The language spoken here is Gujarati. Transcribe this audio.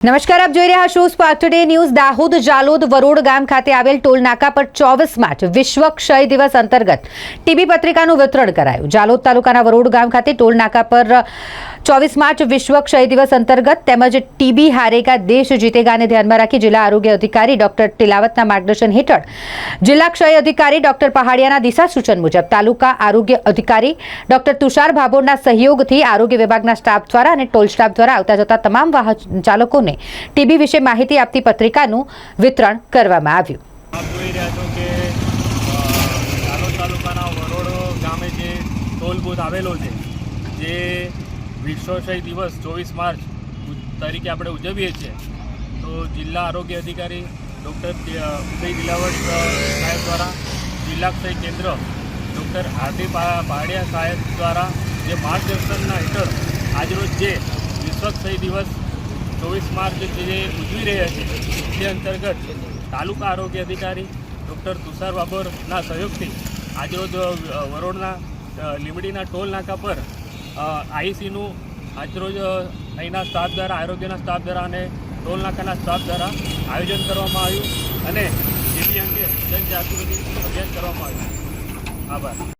નમસ્કાર, આપ જોઈ રહ્યા છો spark today news Dahod Jhalod Varod ગામ ખાતે આવેલ ટોલ નાકા પર ચોવીસ માર્ચ વિશ્વ ક્ષય દિવસ અંતર્ગત ટીબી પત્રિકાનું વિતરણ કરાયું. જાલોદ તાલુકાના વરોડ ગામ ખાતે ટોલ નાકા પર ચોવીસ માર્ચ વિશ્વ ક્ષય દિવસ અંતર્ગત તેમજ ટીબી હારેગા દેશ જીતેગાને ધ્યાનમાં રાખી જિલ્લા આરોગ્ય અધિકારી ડોક્ટર તિલાવતના માર્ગદર્શન હેઠળ જિલ્લા ક્ષય અધિકારી ડોક્ટર પહાડિયાના દિશા સૂચન મુજબ તાલુકા આરોગ્ય અધિકારી ડોક્ટર તુષાર ભાભોરના સહયોગથી આરોગ્ય વિભાગના સ્ટાફ દ્વારા અને ટોલ સ્ટાફ દ્વારા આવતા જતા તમામ વાહન ચાલકોને ટીબી વિશે માહિતી આપતી પત્રિકાનું વિતરણ કરવામાં આવ્યું. આપ જોઈ રહ્યા છો કે અ, તાલુકાના વરોડો ગામે જે ટોલ બૂથ આવેલો છે જે વિશ્વશય દિવસ ચોવીસ માર્ચ તરીકે આપણે ઉજવીએ છીએ તો જિલ્લા આરોગ્ય અધિકારી ડૉક્ટર ઉદય દિલાવટ સાહેબ દ્વારા જિલ્લા ક્ષય કેન્દ્ર ડૉક્ટર હાર્દિક પાડિયા સાહેબ દ્વારા જે માર્ગદર્શનના હેઠળ આજરોજ જે વિશ્વ ક્ષય દિવસ ચોવીસ માર્ચ જે ઉજવી રહ્યા છે, તે અંતર્ગત તાલુકા આરોગ્ય અધિકારી ડૉક્ટર તુષાર બાબરના સહયોગથી આજરોજ વરોડના લીમડીના ટોલ નાકા પર આઈસીનું આજરોજ અહીંના સ્ટાફ દ્વારા, આરોગ્યના સ્ટાફ દ્વારા અને ટોલ નાકાના સ્ટાફ દ્વારા આયોજન કરવામાં આવ્યું અને જેથી અંગે જનજાગૃતિ અભિયાન કરવામાં આવ્યું. આભાર.